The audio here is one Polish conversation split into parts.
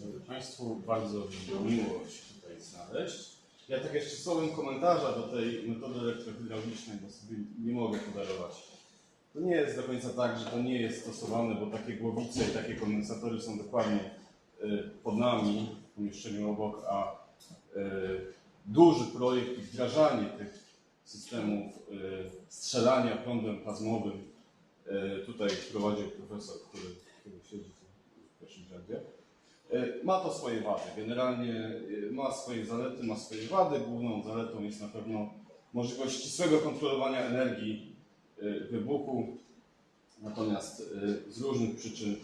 dobry Państwu. Bardzo mi miło się tutaj znaleźć. Ja tak jeszcze słowem komentarza do tej metody elektrohydraulicznej, bo sobie nie mogę podarować. To nie jest do końca tak, że to nie jest stosowane, bo takie głowice i takie kondensatory są dokładnie y, pod nami w pomieszczeniu obok, a y, duży projekt i wdrażanie tych systemów y, strzelania prądem plazmowym tutaj prowadził profesor, który, który siedzi w pierwszym rzędzie. Y, Ma to swoje wady. Generalnie y, ma swoje zalety, ma swoje wady. Główną zaletą jest na pewno możliwość ścisłego kontrolowania energii y, wybuchu. Natomiast z różnych przyczyn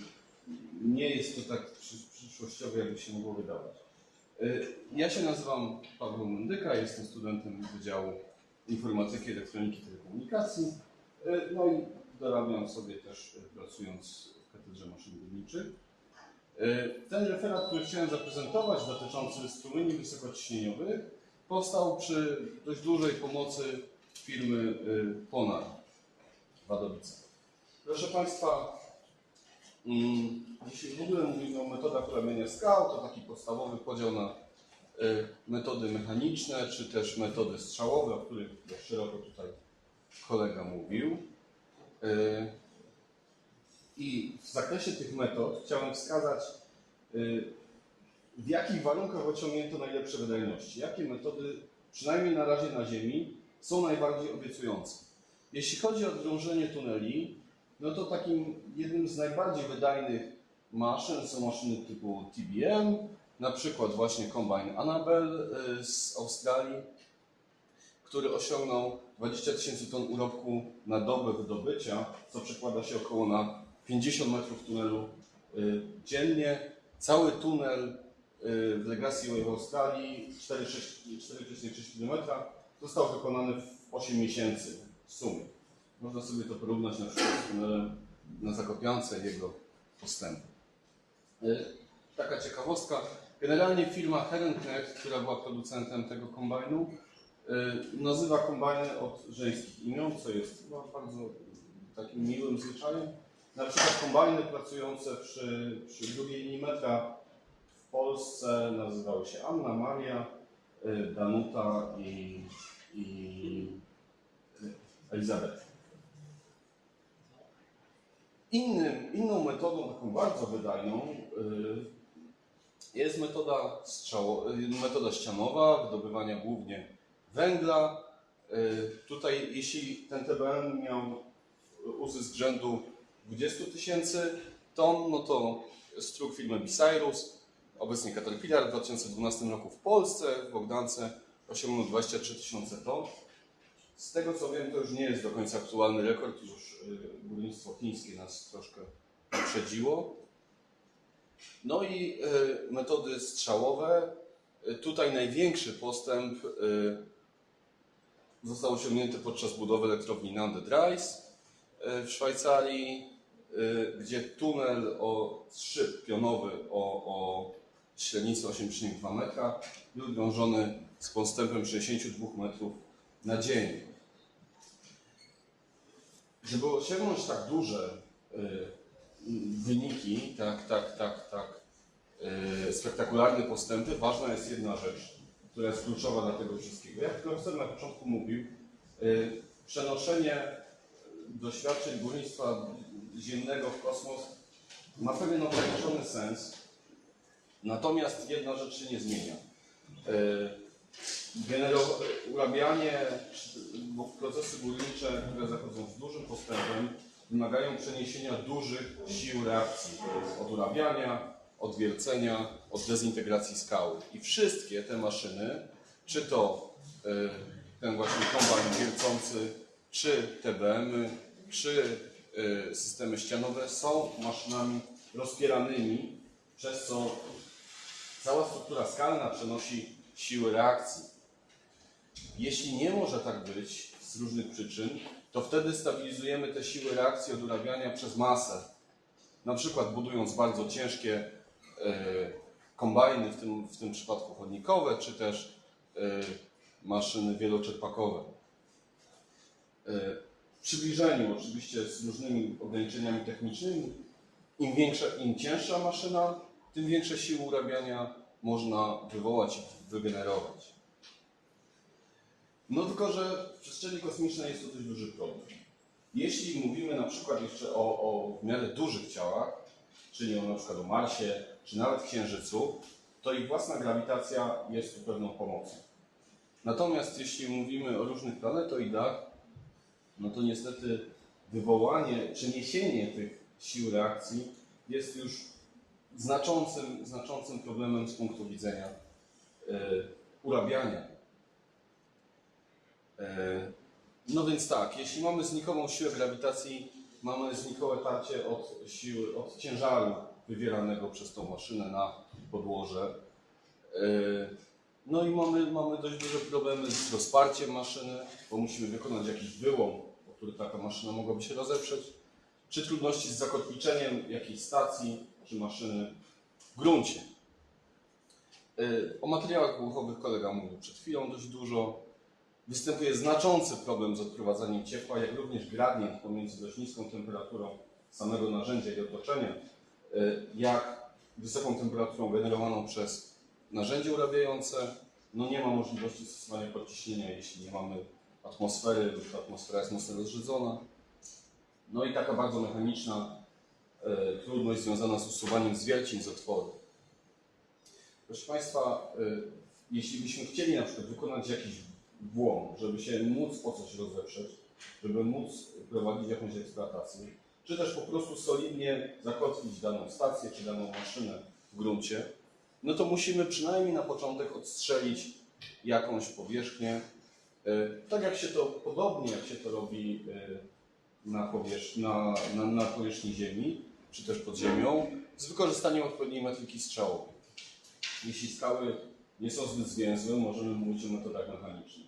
nie jest to tak przy- przyszłościowe, jakby się mogło wydawać. Ja się nazywam Paweł Mendyka, jestem studentem Wydziału Informatyki, Elektroniki i Telekomunikacji. No i dorabiam sobie też pracując w Katedrze Maszyn Górniczych. Y, Ten referat, który chciałem zaprezentować dotyczący strumieni wysokociśnieniowych powstał przy dość dużej pomocy firmy y, Ponar Wadowice. Proszę Państwa, mm, dzisiaj w ogóle mówimy o metodach ramienia skał, to taki podstawowy podział na y, metody mechaniczne, czy też metody strzałowe, o których szeroko tutaj kolega mówił. I w zakresie tych metod chciałem wskazać, y, w jakich warunkach osiągnięto najlepsze wydajności. Jakie metody, przynajmniej na razie na Ziemi, są najbardziej obiecujące. Jeśli chodzi o drążenie tuneli, no to takim jednym z najbardziej wydajnych maszyn są maszyny typu TBM, na przykład właśnie Combine Annabel y, z Australii, który osiągnął 20 tysięcy ton urobku na dobę wydobycia, co przekłada się około na 50 metrów tunelu y, dziennie. Cały tunel y, w Legacy Way w Australii 4,6 4,6 km został wykonany w 8 miesięcy w sumie. Można sobie to porównać na przykład z tunelem na Zakopiance jego postępem. Y, Taka ciekawostka. Generalnie firma Herrenknecht, która była producentem tego kombajnu, y, nazywa kombajny od żeńskich imion, co jest chyba bardzo takim miłym zwyczajem. Na przykład kombajny pracujące przy, przy drugiej linii metra w Polsce nazywały się Anna, Maria, y, Danuta i, i Elizabeth. Innym, inną metodą, taką bardzo wydajną, y, jest metoda, strzało, y, metoda ścianowa, wydobywania głównie węgla. Tutaj, jeśli ten TBM miał uzysk rzędu 20 tysięcy ton, no to struk firmy Bisirus, obecnie Caterpillar w 2012 roku w Polsce, w Bogdance osiągnął 23 tysiące ton. Z tego co wiem, to już nie jest do końca aktualny rekord, już y, górnictwo chińskie nas troszkę uprzedziło. No i y, metody strzałowe. Y, Tutaj największy postęp został osiągnięty podczas budowy elektrowni Nande-Dreis y, w Szwajcarii, gdzie tunel o szyb pionowy o, o średnicy 8,2 metra był drążony z postępem 62 metrów na dzień. Żeby osiągnąć tak duże y, wyniki, tak, tak, tak, tak y, spektakularne postępy, ważna jest jedna rzecz, która jest kluczowa dla tego wszystkiego. Jak profesor na początku mówił, y, przenoszenie doświadczeń górnictwa ziemnego w kosmos ma pewien ograniczony sens, natomiast jedna rzecz się nie zmienia. Y, Genero- urabianie, czy- procesy górnicze, które zachodzą z dużym postępem, wymagają przeniesienia dużych sił reakcji od urabiania, od wiercenia, od dezintegracji skały. I wszystkie te maszyny, czy to y, ten właśnie kombajn wiercący, czy czy y, systemy ścianowe są maszynami rozpieranymi, przez co cała struktura skalna przenosi siły reakcji. Jeśli nie może tak być z różnych przyczyn, to wtedy stabilizujemy te siły reakcji od urabiania przez masę. Na przykład budując bardzo ciężkie e, kombajny, w tym, w tym przypadku chodnikowe, czy też e, maszyny wieloczerpakowe. Przybliżeniu oczywiście z różnymi ograniczeniami technicznymi, im większa, im cięższa maszyna, tym większe siły urabiania można wywołać i wygenerować. No tylko, że w przestrzeni kosmicznej jest to dość duży problem. Jeśli mówimy na przykład jeszcze o, o w miarę dużych ciałach, czyli o na przykład o Marsie, czy nawet Księżycu, to ich własna grawitacja jest tu pewną pomocą. Natomiast jeśli mówimy o różnych planetoidach, no to niestety wywołanie, przeniesienie tych sił reakcji jest już znaczącym, znaczącym problemem z punktu widzenia e, urabiania. E, no więc tak, jeśli mamy znikomą siłę grawitacji, mamy znikołe tarcie od siły, od ciężaru wywieranego przez tą maszynę na podłoże. E, No i mamy, mamy dość duże problemy z rozparciem maszyny, bo musimy wykonać jakiś wyłom, który taka maszyna mogłaby się rozeprzeć, czy trudności z zakotwiczeniem jakiejś stacji czy maszyny w gruncie. Y, O materiałach wybuchowych kolega mówił przed chwilą dość dużo. Występuje znaczący problem z odprowadzaniem ciepła, jak również gradient pomiędzy dość niską temperaturą samego narzędzia i otoczenia, y, jak wysoką temperaturą generowaną przez narzędzie urabiające. No nie ma możliwości stosowania podciśnienia, jeśli nie mamy atmosfery lub atmosfera jest mocno rozrzedzona. No i taka bardzo mechaniczna e, trudność związana z usuwaniem zwierciń z otworu. Proszę Państwa, e, jeśli byśmy chcieli na przykład wykonać jakiś błąd, żeby się móc o coś rozeprzeć, żeby móc prowadzić jakąś eksploatację, czy też po prostu solidnie zakotwić daną stację czy daną maszynę w gruncie, no to musimy przynajmniej na początek odstrzelić jakąś powierzchnię, tak jak się to podobnie, jak się to robi e, na, na, na, na powierzchni Ziemi, czy też pod ziemią, z wykorzystaniem odpowiedniej metryki strzałowej. Jeśli skały nie są zbyt zwięzłe, możemy mówić o metodach mechanicznych.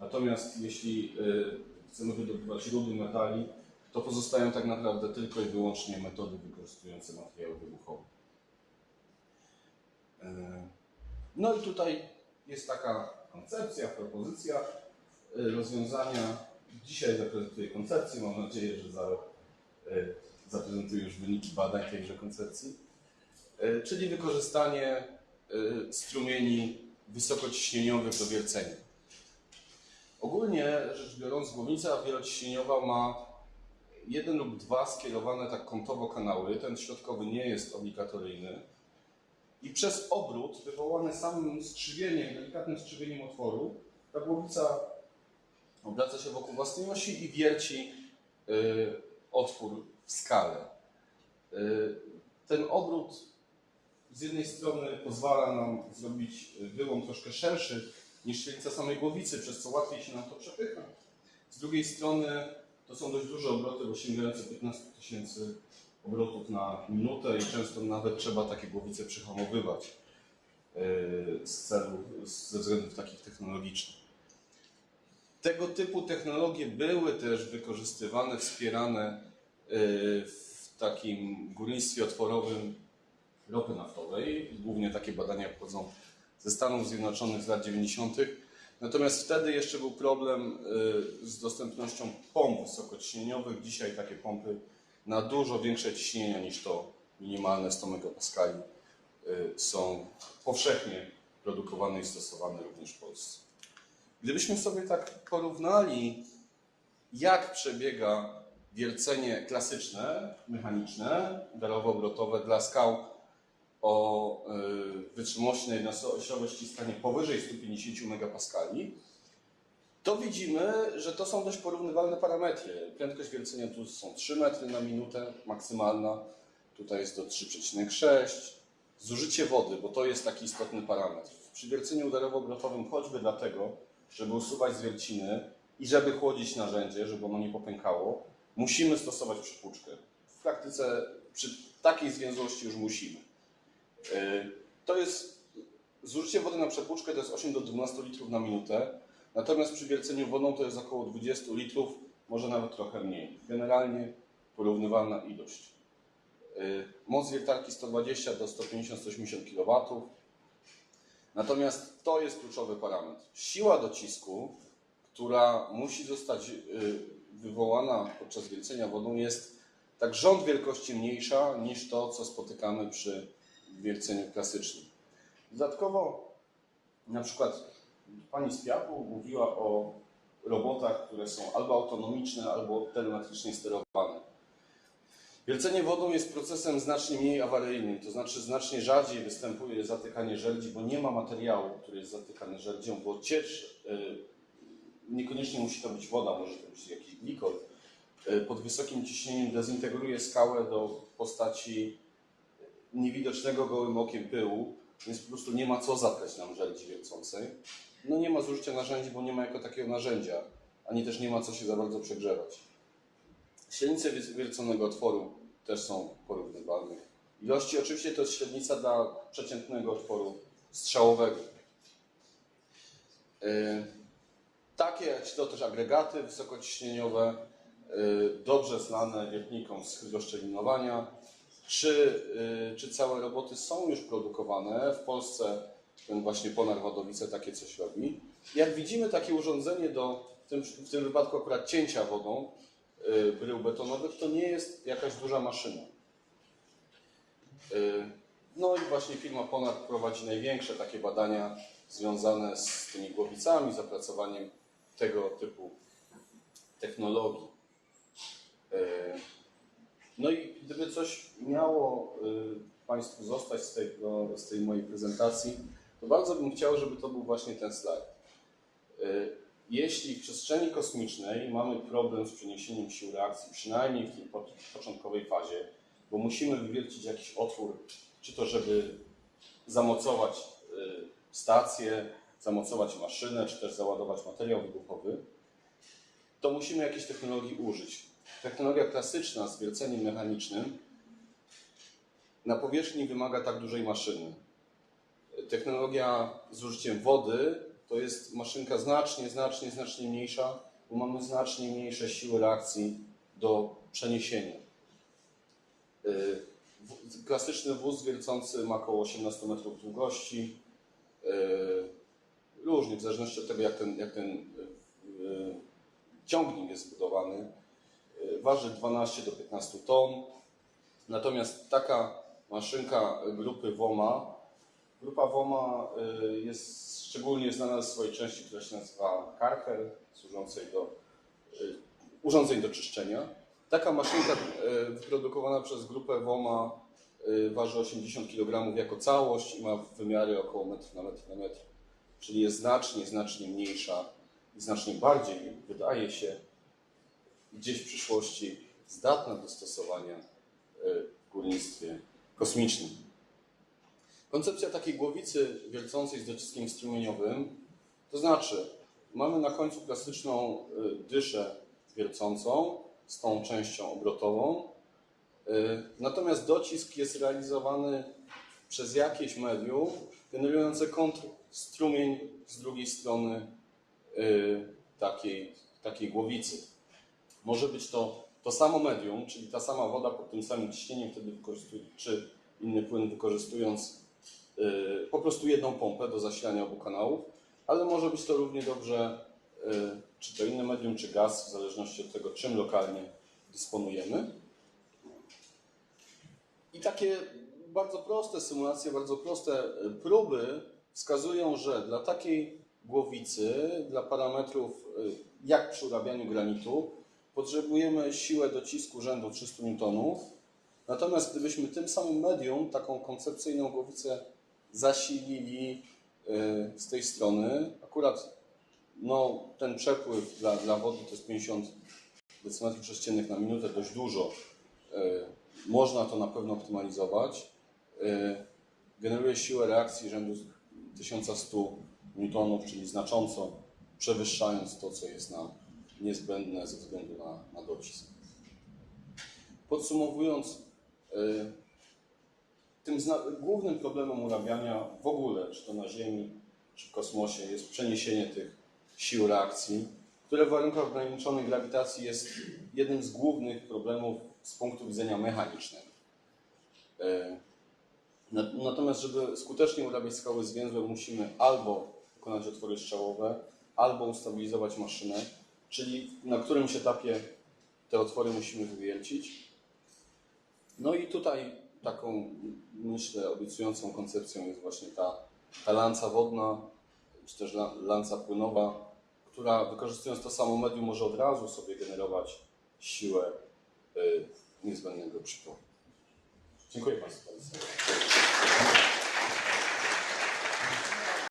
Natomiast jeśli y, chcemy wydobywać rudy metali, to pozostają tak naprawdę tylko i wyłącznie metody wykorzystujące materiały wybuchowe. No i tutaj jest taka koncepcja, propozycja rozwiązania. Dzisiaj zaprezentuję koncepcję, mam nadzieję, że za rok y, zaprezentuję już wyniki badań tejże koncepcji. Y, Czyli wykorzystanie strumieni wysokociśnieniowych do wiercenia. Ogólnie rzecz biorąc, głownica wielociśnieniowa ma jeden lub dwa skierowane tak kątowo kanały. Ten środkowy nie jest obligatoryjny. I przez obrót wywołany samym strzywieniem, delikatnym strzywieniem otworu, ta głowica obraca się wokół własnej osi i wierci y, otwór w skale. Y, ten obrót z jednej strony pozwala nam zrobić wyłom troszkę szerszy niż średnica samej głowicy, przez co łatwiej się nam to przepycha. Z drugiej strony to są dość duże obroty, bo sięgające 15 tysięcy obrotów na minutę i często nawet trzeba takie głowice przyhamowywać yy, z celów, ze względów takich technologicznych. Tego typu technologie były też wykorzystywane, wspierane yy, w takim górnictwie otworowym ropy naftowej. Głównie takie badania pochodzą ze Stanów Zjednoczonych z lat 90. Natomiast wtedy jeszcze był problem y, z dostępnością pomp wysokociśnieniowych. Dzisiaj takie pompy na dużo większe ciśnienia niż to minimalne 100 megapaskali y, są powszechnie produkowane i stosowane również w Polsce. Gdybyśmy sobie tak porównali, jak przebiega wiercenie klasyczne, mechaniczne, darowo-obrotowe dla skał o y, wytrzymałości na jednoosiowe ściskanie powyżej 150 megapaskali, to widzimy, że to są dość porównywalne parametry. Prędkość wiercenia tu są 3 metry na minutę maksymalna, tutaj jest to 3,6. Zużycie wody, bo to jest taki istotny parametr. Przy wierceniu udarowo-obrotowym choćby dlatego, żeby usuwać zwierciny i żeby chłodzić narzędzie, żeby ono nie popękało, musimy stosować przypłuczkę. W praktyce przy takiej zwięzłości już musimy. Yy, To jest zużycie wody na przepłuczkę to jest 8 do 12 litrów na minutę, natomiast przy wierceniu wodą to jest około 20 litrów, może nawet trochę mniej. Generalnie porównywalna ilość. Yy, Moc wiertarki 120 do 150-180 kW. Natomiast to jest kluczowy parametr. Siła docisku, która musi zostać yy, wywołana podczas wiercenia wodą jest tak rząd wielkości mniejsza niż to, co spotykamy przy wierceniu klasycznym. Dodatkowo na przykład pani z Piapu mówiła o robotach, które są albo autonomiczne, albo telemetrycznie sterowane. Wiercenie wodą jest procesem znacznie mniej awaryjnym, to znaczy znacznie rzadziej występuje zatykanie żerdzi, bo nie ma materiału, który jest zatykany żerdzią, bo ciecz, y, niekoniecznie musi to być woda, może to być jakiś glikol, y, pod wysokim ciśnieniem dezintegruje skałę do postaci niewidocznego gołym okiem pyłu, więc po prostu nie ma co zatkać nam żerdzi wiercącej. No nie ma zużycia narzędzi, bo nie ma jako takiego narzędzia, ani też nie ma co się za bardzo przegrzewać. Średnice wier- wierconego otworu też są porównywalne. Ilości oczywiście to jest średnica dla przeciętnego otworu strzałowego. Yy, Takie, czy to też agregaty wysokociśnieniowe, yy, dobrze znane wiertnikom z hydroszczelinowania, czy, yy, czy całe roboty są już produkowane. W Polsce ten właśnie Ponar Wadowice takie coś robi. Jak widzimy, takie urządzenie do, w tym, w tym wypadku akurat cięcia wodą, brył betonowych, to nie jest jakaś duża maszyna. Y, No i właśnie firma Ponar prowadzi największe takie badania związane z tymi głowicami, z opracowaniem tego typu technologii. Y, No i gdyby coś miało y, Państwu zostać z tej, no, z tej mojej prezentacji, to bardzo bym chciał, żeby to był właśnie ten slajd. Jeśli w przestrzeni kosmicznej mamy problem z przeniesieniem sił reakcji, przynajmniej w tej po- początkowej fazie, bo musimy wywiercić jakiś otwór, czy to żeby zamocować y, stację, zamocować maszynę, czy też załadować materiał wybuchowy, to musimy jakiejś technologii użyć. Technologia klasyczna z wierceniem mechanicznym na powierzchni wymaga tak dużej maszyny. Technologia z użyciem wody to jest maszynka znacznie, znacznie, znacznie mniejsza, bo mamy znacznie mniejsze siły reakcji do przeniesienia. Y, Klasyczny wóz wiercący ma około 18 metrów długości. Y, Różnie, w zależności od tego, jak ten, jak ten y, ciągnik jest zbudowany. Waży 12 do 15 ton. Natomiast taka maszynka grupy WOMA, grupa WOMA y, jest szczególnie znana ze swojej części, która się nazywa Karcher, służącej do y, urządzeń do czyszczenia. Taka maszynka y, wyprodukowana przez grupę WOMA waży 80 kg jako całość i ma wymiary około metr na metr na metr, czyli jest znacznie, znacznie mniejsza i znacznie bardziej, wydaje się, gdzieś w przyszłości zdatna do stosowania w górnictwie kosmicznym. Koncepcja takiej głowicy wiercącej z dociskiem strumieniowym, to znaczy mamy na końcu klasyczną y, dyszę wiercącą z tą częścią obrotową, y, natomiast docisk jest realizowany przez jakieś medium generujące kontrstrumień z drugiej strony y, takiej, takiej głowicy. Może być to to samo medium, czyli ta sama woda pod tym samym ciśnieniem, wtedy czy inny płyn wykorzystując po prostu jedną pompę do zasilania obu kanałów, ale może być to równie dobrze y, czy to inne medium, czy gaz, w zależności od tego, czym lokalnie dysponujemy. I takie bardzo proste symulacje, bardzo proste y, próby wskazują, że dla takiej głowicy, dla parametrów y, jak przy urabianiu granitu, potrzebujemy siłę docisku rzędu 300 Newtonów. Natomiast gdybyśmy tym samym medium, taką koncepcyjną głowicę zasilili y, z tej strony, akurat no, ten przepływ dla, dla wody to jest 50 decymetrów sześciennych na minutę, dość dużo. Y, Można to na pewno optymalizować. Y, Generuje siłę reakcji rzędu 1100 newtonów, czyli znacząco przewyższając to, co jest nam niezbędne ze względu na, na docisk. Podsumowując, tym głównym problemem urabiania w ogóle, czy to na Ziemi, czy w kosmosie, jest przeniesienie tych sił reakcji, które w warunkach ograniczonej grawitacji jest jednym z głównych problemów z punktu widzenia mechanicznego. E, na- Natomiast, żeby skutecznie urabiać skały zwięzłe, musimy albo wykonać otwory strzałowe, albo ustabilizować maszynę, czyli na którymś etapie te otwory musimy wywiercić. No i tutaj taką, myślę, obiecującą koncepcją jest właśnie ta, ta lanca wodna, czy też la- lanca płynowa, która wykorzystując to samo medium może od razu sobie generować siłę y, niezbędnego przypływu. Dziękuję Państwu bardzo.